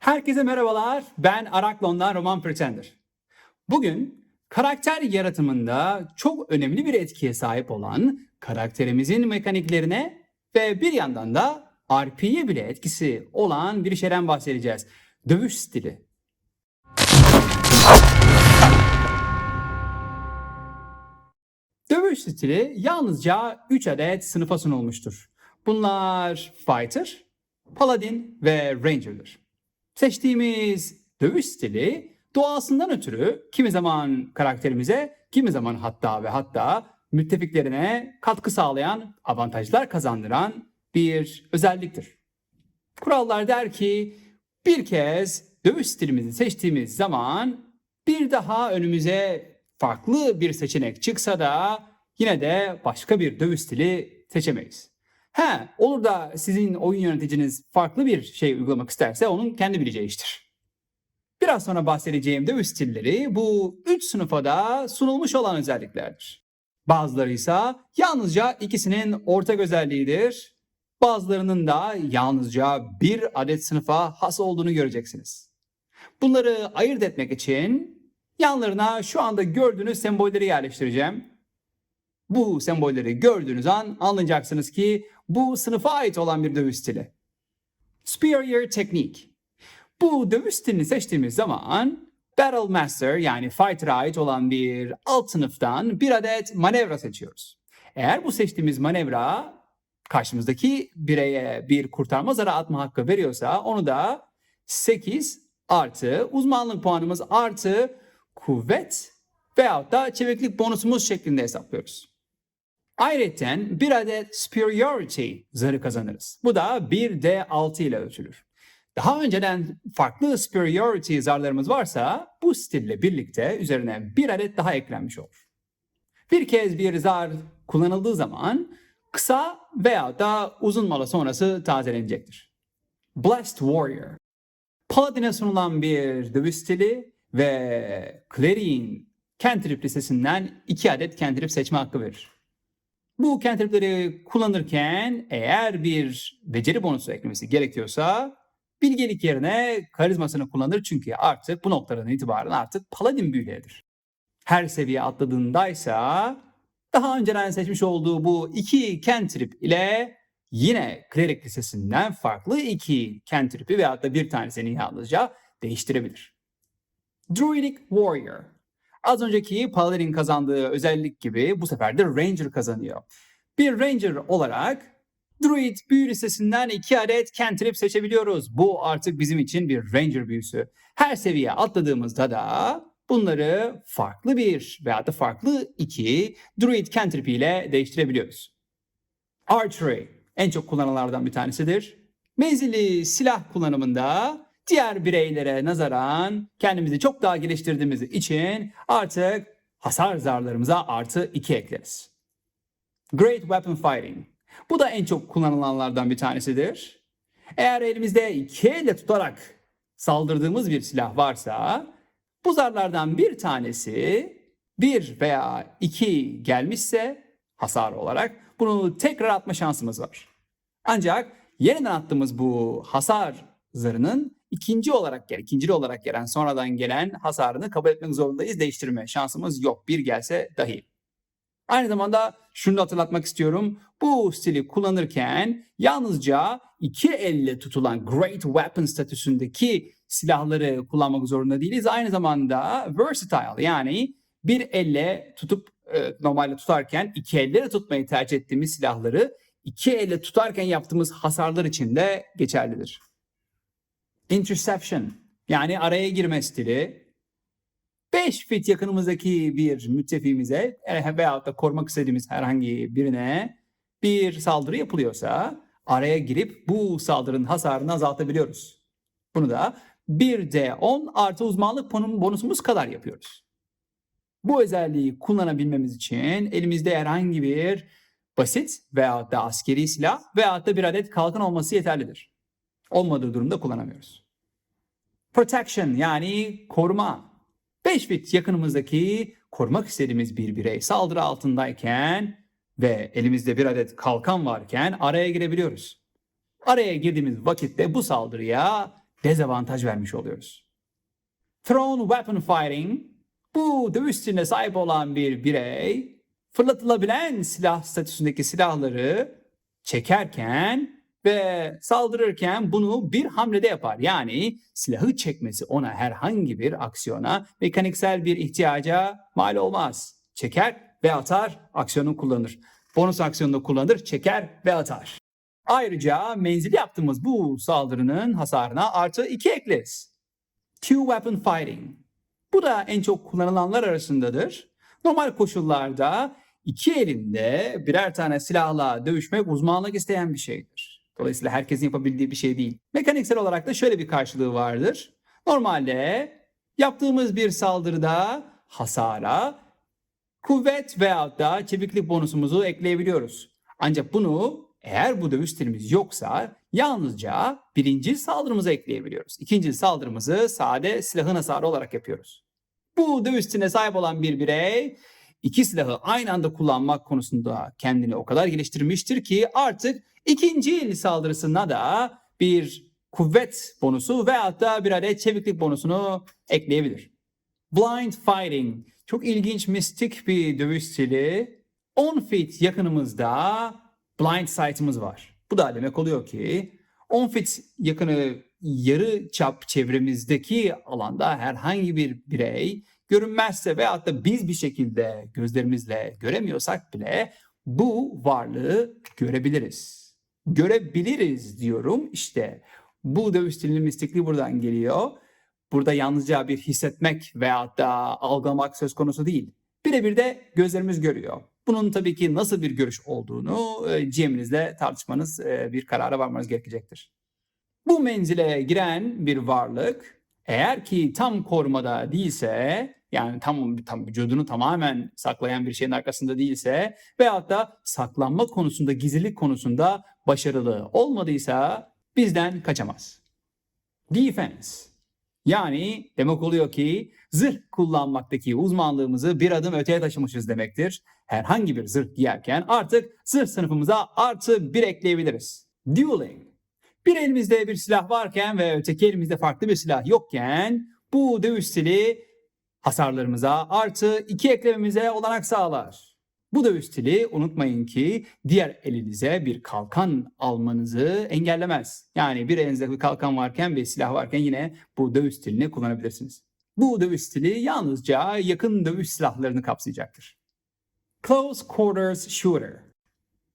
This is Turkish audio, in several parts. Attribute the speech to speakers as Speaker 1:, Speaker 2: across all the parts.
Speaker 1: Herkese merhabalar. Ben Araklon'dan Roman Pretender. Bugün karakter yaratımında çok önemli bir etkiye sahip olan karakterimizin mekaniklerine ve bir yandan da RP'ye bile etkisi olan bir şeyden bahsedeceğiz. Dövüş stili. Dövüş stili yalnızca 3 adet sınıfa sunulmuştur. Bunlar Fighter, Paladin ve Ranger'dır. Seçtiğimiz dövüş stili doğasından ötürü kimi zaman karakterimize, kimi zaman hatta ve hatta müttefiklerine katkı sağlayan, avantajlar kazandıran bir özelliktir. Kurallar der ki bir kez dövüş stilimizi seçtiğimiz zaman bir daha önümüze farklı bir seçenek çıksa da yine de başka bir dövüş stili seçemeyiz. He, olur da sizin oyun yöneticiniz farklı bir şey uygulamak isterse onun kendi bileceği iştir. Biraz sonra bahsedeceğim dövüş stilleri bu üç sınıfa da sunulmuş olan özelliklerdir. Bazıları ise yalnızca ikisinin ortak özelliğidir. Bazılarının da yalnızca bir adet sınıfa has olduğunu göreceksiniz. Bunları ayırt etmek için yanlarına şu anda gördüğünüz sembolleri yerleştireceğim. Bu sembolleri gördüğünüz an anlayacaksınız ki bu sınıfa ait olan bir dövüş stili. Superior Technique. Bu dövüş stilini seçtiğimiz zaman Battle Master yani Fighter'a ait olan bir alt sınıftan bir adet manevra seçiyoruz. Eğer bu seçtiğimiz manevra karşımızdaki bireye bir kurtarma zarı atma hakkı veriyorsa onu da 8 artı uzmanlık puanımız artı kuvvet veyahut da çeviklik bonusumuz şeklinde hesaplıyoruz. Ayrıca bir adet superiority zarı kazanırız. Bu da 1D6 ile ölçülür. Daha önceden farklı superiority zarlarımız varsa bu stille birlikte üzerine bir adet daha eklenmiş olur. Bir kez bir zar kullanıldığı zaman kısa veya da uzun mola sonrası tazelenecektir. Blessed Warrior Paladin'e sunulan bir dövüş stili ve Cleric'in cantrip listesinden iki adet cantrip seçme hakkı verir. Bu cantripleri kullanırken eğer bir beceri bonusu eklemesi gerekiyorsa bilgelik yerine karizmasını kullanır çünkü artık bu noktadan itibaren artık paladin büyüleridir. Her seviye atladığındaysa daha önceden seçmiş olduğu bu iki cantrip ile yine klerik listesinden farklı iki cantrip'i veyahut da bir tanesini yalnızca değiştirebilir. Druidic Warrior Az önceki Paladin kazandığı özellik gibi bu sefer de Ranger kazanıyor. Bir Ranger olarak Druid büyü listesinden iki adet cantrip seçebiliyoruz. Bu artık bizim için bir Ranger büyüsü. Her seviye atladığımızda da bunları farklı bir veya da farklı iki Druid cantrip ile değiştirebiliyoruz. Archery en çok kullanılanlardan bir tanesidir. Menzilli silah kullanımında diğer bireylere nazaran kendimizi çok daha geliştirdiğimiz için artık hasar zarlarımıza artı 2 ekleriz. Great Weapon Fighting. Bu da en çok kullanılanlardan bir tanesidir. Eğer elimizde iki elle tutarak saldırdığımız bir silah varsa bu zarlardan bir tanesi bir veya iki gelmişse hasar olarak bunu tekrar atma şansımız var. Ancak yeniden attığımız bu hasar zarının ikinci olarak gelen, ikincili olarak gelen sonradan gelen hasarını kabul etmek zorundayız. Değiştirme şansımız yok. Bir gelse dahi. Aynı zamanda şunu da hatırlatmak istiyorum. Bu stili kullanırken yalnızca iki elle tutulan Great Weapon statüsündeki silahları kullanmak zorunda değiliz. Aynı zamanda versatile yani bir elle tutup e, normalde tutarken iki elle tutmayı tercih ettiğimiz silahları iki elle tutarken yaptığımız hasarlar için de geçerlidir. Interception yani araya girme stili 5 fit yakınımızdaki bir müttefiğimize e, veyahut da korumak istediğimiz herhangi birine bir saldırı yapılıyorsa araya girip bu saldırının hasarını azaltabiliyoruz. Bunu da 1D10 artı uzmanlık bonusumuz kadar yapıyoruz. Bu özelliği kullanabilmemiz için elimizde herhangi bir basit veyahut da askeri silah veyahut da bir adet kalkan olması yeterlidir. Olmadığı durumda kullanamıyoruz. Protection yani koruma. 5 fit yakınımızdaki korumak istediğimiz bir birey saldırı altındayken ve elimizde bir adet kalkan varken araya girebiliyoruz. Araya girdiğimiz vakitte bu saldırıya dezavantaj vermiş oluyoruz. Thrown weapon fighting bu dövüş stiline sahip olan bir birey fırlatılabilen silah statüsündeki silahları çekerken ve saldırırken bunu bir hamlede yapar. Yani silahı çekmesi ona herhangi bir aksiyona, mekaniksel bir ihtiyaca mal olmaz. Çeker ve atar, aksiyonu kullanır. Bonus aksiyonunu kullanır, çeker ve atar. Ayrıca menzili yaptığımız bu saldırının hasarına artı 2 ekleriz. Two weapon fighting. Bu da en çok kullanılanlar arasındadır. Normal koşullarda iki elinde birer tane silahla dövüşmek uzmanlık isteyen bir şeydir. Dolayısıyla herkesin yapabildiği bir şey değil. Mekaniksel olarak da şöyle bir karşılığı vardır. Normalde yaptığımız bir saldırıda hasara kuvvet veyahut da çeviklik bonusumuzu ekleyebiliyoruz. Ancak bunu eğer bu dövüş stilimiz yoksa yalnızca birinci saldırımıza ekleyebiliyoruz. İkinci saldırımızı sade silahın hasarı olarak yapıyoruz. Bu dövüş stiline sahip olan bir birey iki silahı aynı anda kullanmak konusunda kendini o kadar geliştirmiştir ki artık ikinci el saldırısına da bir kuvvet bonusu veyahut da bir adet çeviklik bonusunu ekleyebilir. Blind Fighting çok ilginç mistik bir dövüş stili. 10 feet yakınımızda blind sight'ımız var. Bu da demek oluyor ki 10 feet yakını yarı çap çevremizdeki alanda herhangi bir birey görünmezse veyahut da biz bir şekilde gözlerimizle göremiyorsak bile bu varlığı görebiliriz. Görebiliriz diyorum işte. Bu dövüş stilinin mistikliği buradan geliyor. Burada yalnızca bir hissetmek veyahut da algılamak söz konusu değil. Birebir de gözlerimiz görüyor. Bunun tabii ki nasıl bir görüş olduğunu e, GM'inizle tartışmanız, e, bir karara varmanız gerekecektir. Bu menzile giren bir varlık eğer ki tam korumada değilse yani tam, tam vücudunu tamamen saklayan bir şeyin arkasında değilse veyahut da saklanma konusunda, gizlilik konusunda başarılı olmadıysa bizden kaçamaz. Defense. Yani demek oluyor ki zırh kullanmaktaki uzmanlığımızı bir adım öteye taşımışız demektir. Herhangi bir zırh giyerken artık zırh sınıfımıza artı bir ekleyebiliriz. Dueling. Bir elimizde bir silah varken ve öteki elimizde farklı bir silah yokken bu dövüş stili hasarlarımıza artı 2 eklememize olanak sağlar. Bu dövüş stili unutmayın ki diğer elinize bir kalkan almanızı engellemez. Yani bir elinizde bir kalkan varken ve silah varken yine bu dövüş stilini kullanabilirsiniz. Bu dövüş stili yalnızca yakın dövüş silahlarını kapsayacaktır. Close Quarters Shooter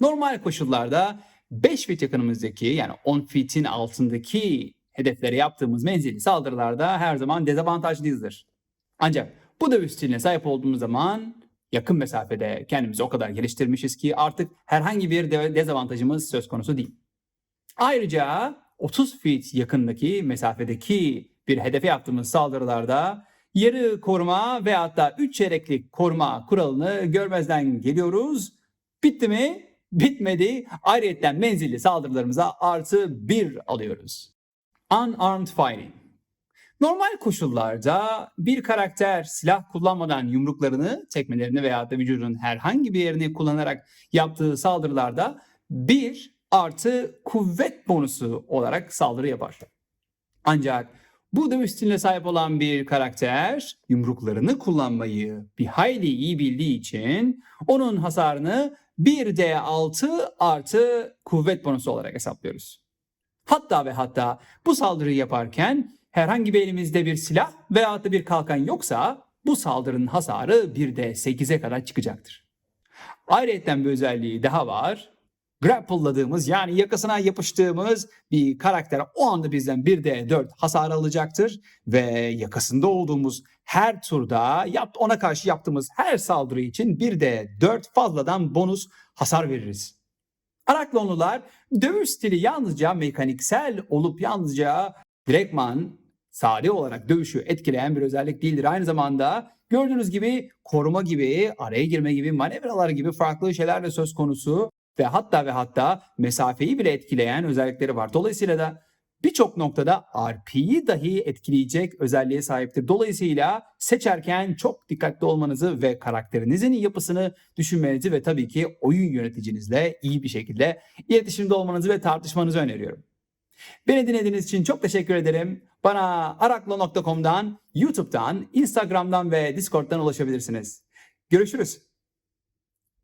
Speaker 1: Normal koşullarda 5 feet yakınımızdaki yani 10 feet'in altındaki hedeflere yaptığımız menzilli saldırılarda her zaman dezavantajlıyızdır. Ancak bu dövüş stiline sahip olduğumuz zaman yakın mesafede kendimizi o kadar geliştirmişiz ki artık herhangi bir de- dezavantajımız söz konusu değil. Ayrıca 30 feet yakındaki mesafedeki bir hedefe yaptığımız saldırılarda yarı koruma ve hatta 3 çeyreklik koruma kuralını görmezden geliyoruz. Bitti mi? Bitmedi. Ayrıca menzilli saldırılarımıza artı 1 alıyoruz. Unarmed Fighting Normal koşullarda bir karakter silah kullanmadan yumruklarını, tekmelerini veya da vücudunun herhangi bir yerini kullanarak yaptığı saldırılarda bir artı kuvvet bonusu olarak saldırı yapar. Ancak bu dövüş stiline sahip olan bir karakter yumruklarını kullanmayı bir hayli iyi bildiği için onun hasarını 1d6 artı kuvvet bonusu olarak hesaplıyoruz. Hatta ve hatta bu saldırıyı yaparken herhangi bir elimizde bir silah veya da bir kalkan yoksa bu saldırının hasarı 1'de 8'e kadar çıkacaktır. Ayrıca bir özelliği daha var. Grapple'ladığımız yani yakasına yapıştığımız bir karakter o anda bizden 1'de 4 hasar alacaktır ve yakasında olduğumuz her turda yap, ona karşı yaptığımız her saldırı için 1'de 4 fazladan bonus hasar veririz. Araklonlular dövüş stili yalnızca mekaniksel olup yalnızca direktman sade olarak dövüşü etkileyen bir özellik değildir. Aynı zamanda gördüğünüz gibi koruma gibi, araya girme gibi, manevralar gibi farklı şeyler de söz konusu ve hatta ve hatta mesafeyi bile etkileyen özellikleri var. Dolayısıyla da birçok noktada RP'yi dahi etkileyecek özelliğe sahiptir. Dolayısıyla seçerken çok dikkatli olmanızı ve karakterinizin yapısını düşünmenizi ve tabii ki oyun yöneticinizle iyi bir şekilde iletişimde olmanızı ve tartışmanızı öneriyorum. Beni dinlediğiniz için çok teşekkür ederim. Bana araklo.com'dan, YouTube'dan, Instagram'dan ve Discord'dan ulaşabilirsiniz. Görüşürüz.